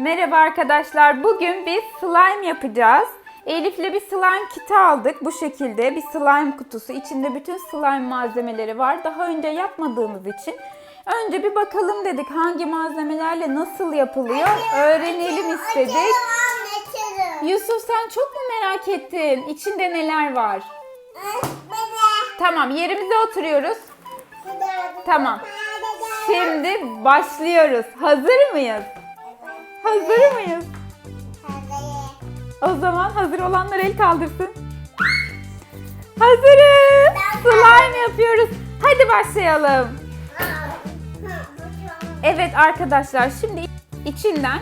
Merhaba arkadaşlar. Bugün biz slime yapacağız. Elif'le bir slime kiti aldık. Bu şekilde bir slime kutusu. İçinde bütün slime malzemeleri var. Daha önce yapmadığımız için önce bir bakalım dedik hangi malzemelerle nasıl yapılıyor öğrenelim istedik. Yusuf sen çok mu merak ettin? İçinde neler var? Tamam yerimize oturuyoruz. Tamam. Şimdi başlıyoruz. Hazır mıyız? Hazır mıyız? O zaman hazır olanlar el kaldırsın. Hazırız. Slime yapıyoruz. Hadi başlayalım. Evet arkadaşlar şimdi içinden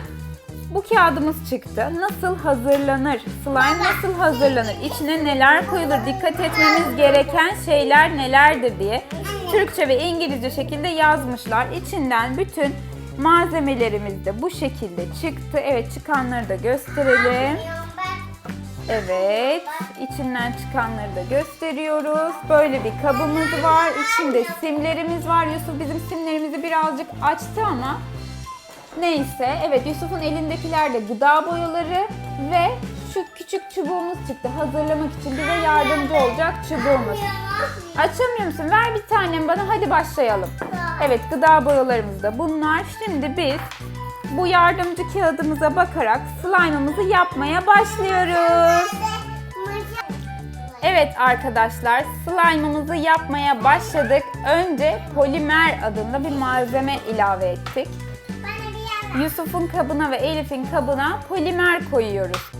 bu kağıdımız çıktı. Nasıl hazırlanır? Slime nasıl hazırlanır? İçine neler koyulur? Dikkat etmemiz gereken şeyler nelerdir diye Türkçe ve İngilizce şekilde yazmışlar. İçinden bütün malzemelerimiz de bu şekilde çıktı. Evet çıkanları da gösterelim. Evet, içinden çıkanları da gösteriyoruz. Böyle bir kabımız var. İçinde simlerimiz var. Yusuf bizim simlerimizi birazcık açtı ama neyse. Evet, Yusuf'un elindekiler de gıda boyaları ve şu küçük çubuğumuz çıktı. Hazırlamak için bize yardımcı olacak çubuğumuz. Açamıyor musun? Ver bir tanem bana. Hadi başlayalım. Evet, gıda boyalarımız da bunlar. Şimdi biz bu yardımcı kağıdımıza bakarak slime'ımızı yapmaya başlıyoruz. Evet arkadaşlar slime'ımızı yapmaya başladık. Önce polimer adında bir malzeme ilave ettik. Yusuf'un kabına ve Elif'in kabına polimer koyuyoruz.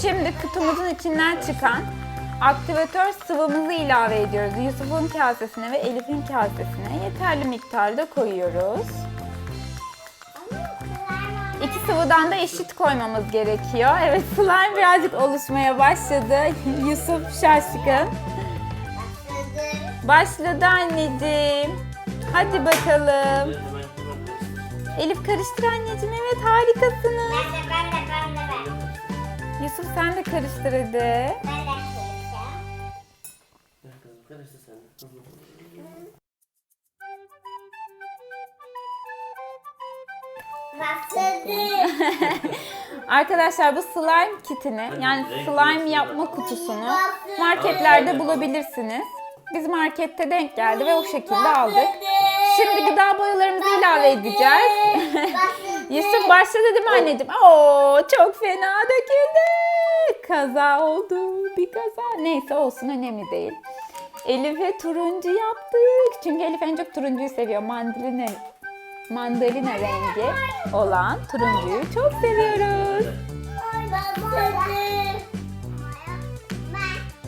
Şimdi kutumuzun içinden çıkan aktivatör sıvımızı ilave ediyoruz. Yusuf'un kasesine ve Elif'in kasesine yeterli miktarda koyuyoruz. İki sıvıdan da eşit koymamız gerekiyor. Evet slime birazcık oluşmaya başladı. Yusuf şaşkın. Başladı anneciğim. Hadi bakalım. Elif karıştır anneciğim. Evet harikasınız. Yusuf sen de karıştır hadi. Gel kızım karıştır sen de. Arkadaşlar bu slime kitini yani slime yapma kutusunu marketlerde bulabilirsiniz. Biz markette denk geldi ve o şekilde aldık. Şimdi gıda boyalarımızı ilave edeceğiz. Yusuf başladı değil mi anneciğim? Oo çok fena döküldü. Kaza oldu. Bir kaza. Neyse olsun önemli değil. Elif'e turuncu yaptık. Çünkü Elif en çok turuncuyu seviyor. Mandalina, mandalina rengi olan turuncuyu çok seviyoruz.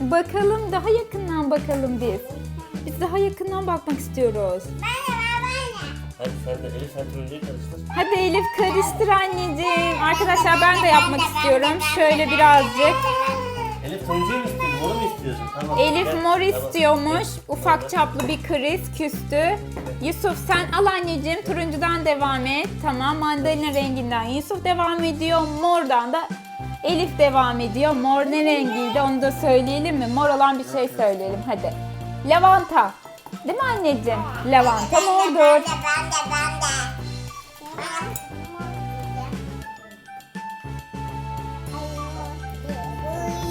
Bakalım daha yakından bakalım biz. Biz daha yakından bakmak istiyoruz. Hadi sen de Elif sen turuncuyu karıştır. Hadi Elif karıştır anneciğim. Arkadaşlar ben de yapmak istiyorum. Şöyle birazcık. Elif turuncuyu mu istiyorsun? Moru mu istiyorsun? Tamam. Elif gel. mor Tamam. istiyormuş. Ufak çaplı bir kriz küstü. Yusuf sen al anneciğim turuncudan devam et. Tamam mandalina renginden Yusuf devam ediyor. Mordan da Elif devam ediyor. Mor ne rengiydi onu da söyleyelim mi? Mor olan bir şey söyleyelim hadi. Lavanta. Değil mi anneciğim? Lavanta mordur.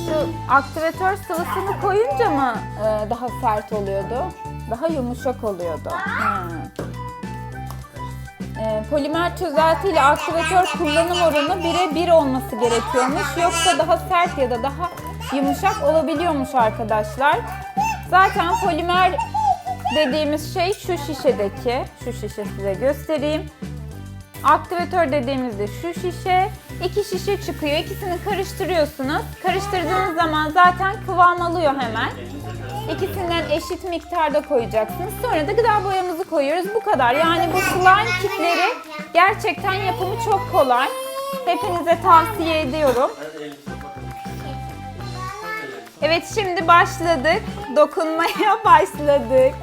Şu aktivatör sıvısını koyunca mı e, daha sert oluyordu? Daha yumuşak oluyordu. Ha. E, polimer çözeltiyle aktivatör kullanım oranı bire bir olması gerekiyormuş. Yoksa daha sert ya da daha yumuşak olabiliyormuş arkadaşlar. Zaten polimer dediğimiz şey şu şişedeki. Şu şişe size göstereyim. Aktivatör dediğimizde şu şişe, iki şişe çıkıyor. İkisini karıştırıyorsunuz. Karıştırdığınız zaman zaten kıvam alıyor hemen. İkisinden eşit miktarda koyacaksınız. Sonra da gıda boyamızı koyuyoruz. Bu kadar. Yani bu slime kitleri gerçekten yapımı çok kolay. Hepinize tavsiye ediyorum. Evet şimdi başladık. Dokunmaya başladık.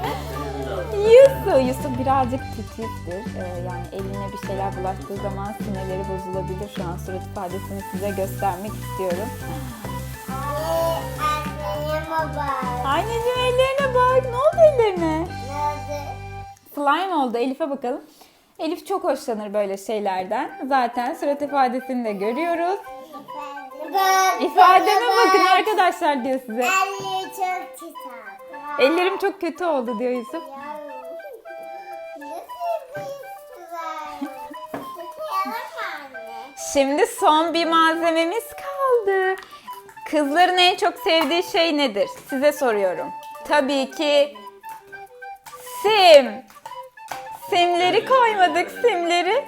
Yusuf, Yusuf birazcık titizdir. Ee, yani eline bir şeyler bulaştığı zaman sinirleri bozulabilir. Şu an surat ifadesini size göstermek istiyorum. Ay Anneciğim ellerine bak. Ne oldu ellerine? Nerede? Slime oldu. Elif'e bakalım. Elif çok hoşlanır böyle şeylerden. Zaten surat ifadesini de görüyoruz. Ben. İfademe bakın arkadaşlar diyor size. Elleri çok kitap. Ellerim çok kötü oldu diyor Yusuf. Şimdi son bir malzememiz kaldı. Kızların en çok sevdiği şey nedir? Size soruyorum. Tabii ki sim. Simleri koymadık simleri.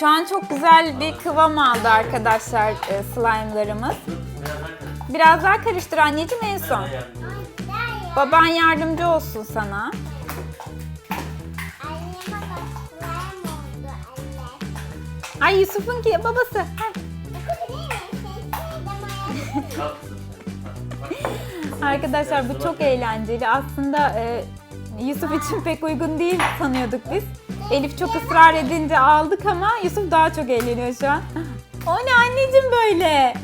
Şu an çok güzel bir kıvam aldı arkadaşlar e, slime'larımız. Biraz daha karıştır anneciğim en son. Baban yardımcı olsun sana. Ay Yusuf'unki babası. Ay. Arkadaşlar bu çok eğlenceli. Aslında e, Yusuf için pek uygun değil sanıyorduk biz. Elif çok ısrar edince aldık ama Yusuf daha çok eğleniyor şu an. O ne anneciğim böyle?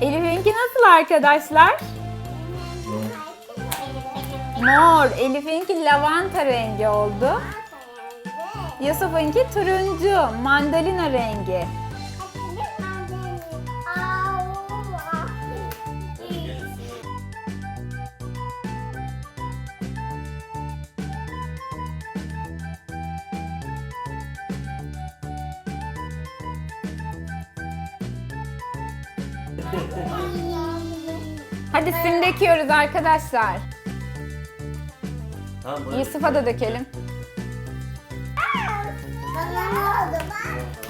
Elif'inki nasıl arkadaşlar? Mor. Elif'inki lavanta rengi oldu. Yusuf'unki turuncu, mandalina rengi. Hadi sim döküyoruz arkadaşlar. Tamam. Yusuf'a da dökelim. Bana ne oldu bak?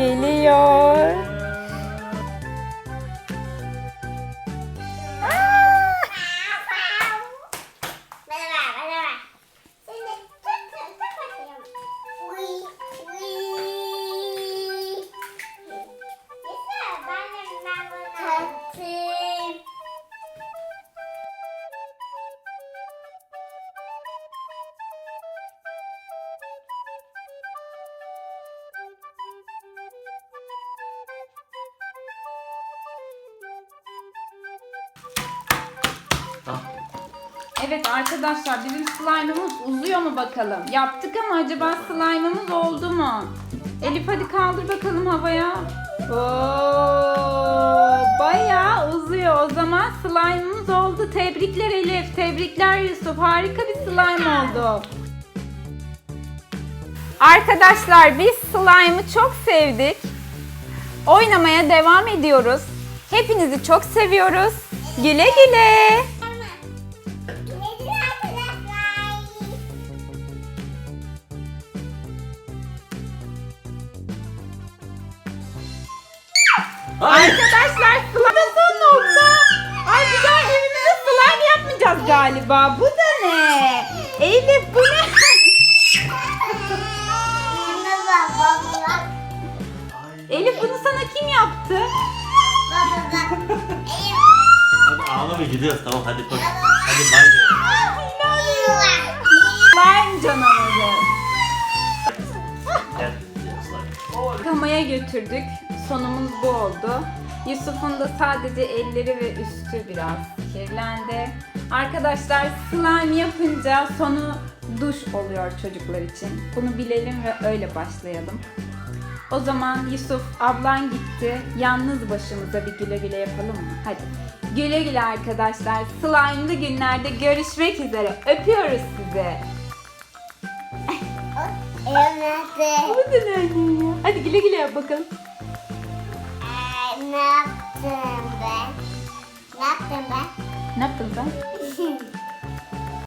Geliyor. Tamam. Evet arkadaşlar bizim slime'ımız uzuyor mu bakalım? Yaptık ama acaba slime'ımız oldu mu? Elif hadi kaldır bakalım havaya. Oo, bayağı uzuyor. O zaman slime'ımız oldu. Tebrikler Elif, tebrikler Yusuf. Harika bir slime oldu. Arkadaşlar biz slime'ı çok sevdik. Oynamaya devam ediyoruz. Hepinizi çok seviyoruz. Güle güle. Arkadaşlar slime son nokta. Ay bir daha evimize slime yapmayacağız galiba. Bu da ne? Elif bu ne? Elif bunu sana kim yaptı? Hadi ağlama gidiyoruz tamam hadi koş. Hadi banyo. Slime canavarı. Gel. Yıkamaya götürdük. Sonumuz bu oldu. Yusuf'un da sadece elleri ve üstü biraz kirlendi. Arkadaşlar slime yapınca sonu duş oluyor çocuklar için. Bunu bilelim ve öyle başlayalım. O zaman Yusuf ablan gitti. Yalnız başımıza bir güle güle yapalım mı? Hadi. Güle güle arkadaşlar. Slime'lı günlerde görüşmek üzere. Öpüyoruz sizi. Evet. Hadi güle güle yap bakalım. Ne yaptım ben? Ne yaptım ben? Ne yaptın sen?